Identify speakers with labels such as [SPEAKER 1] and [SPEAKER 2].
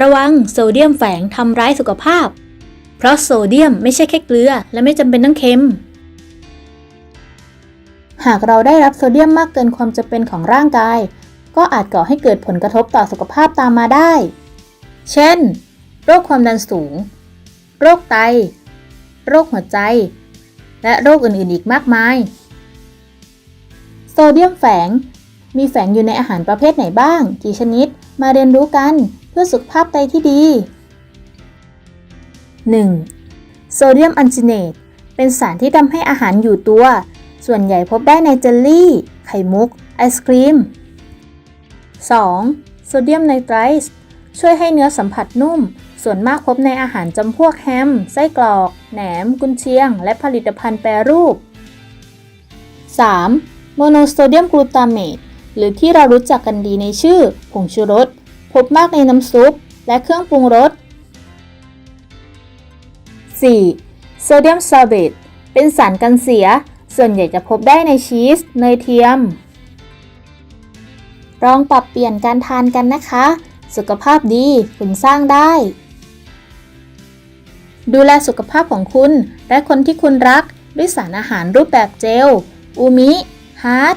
[SPEAKER 1] ระวังโซเดียมแฝงทำร้ายสุขภาพ เพราะโซเดียมไม่ใช่แค่เกลือ และไม่จำเป็นต้องเค็ม หากเราได้รับโซเดียมมากเกินความจำเป็นของร่างกาย ก็อาจก่อให้เกิดผลกระทบต่อสุขภาพตามมาได้ เช่น โรคความดันสูง โรคไต โรคหัวใจ และโรคอื่น ๆ อีกมากมาย โซเดียมแฝงมีแฝงอยู่ในอาหารประเภทไหนบ้าง กี่ชนิด มาเรียนรู้กัน พื่อสุขภาพไตที่ดี 1. โซเดียมอันจิเนตเป็นสารที่ทำให้อาหารอยู่ตัว ส่วนใหญ่พบได้ในเจลลี่ ไข่มุก ไอศครีม 2. โซเดียมไนไตรท์ช่วยให้เนื้อสัมผัสนุ่ม ส่วนมากพบในอาหารจำพวกแฮม ไส้กรอก แหนม กุนเชียง และผลิตภัณฑ์แปรรูป 3. โมโนโซเดียมกลูตาเมตหรือที่เรารู้จักกันดีในชื่อ ผงชูรส พบมากในน้ำซุป และเครื่องปรุงรส 4. โซเดียมซอเบตเป็นสารกันเสีย ส่วนใหญ่จะพบได้ในชีส เนยเทียม ลองปรับเปลี่ยนการทานกันนะคะ สุขภาพดีคุณสร้างได้ ดูแลสุขภาพของคุณ และคนที่คุณรักด้วยสารอาหารรูปแบบเจล อูมิ ฮาร์ด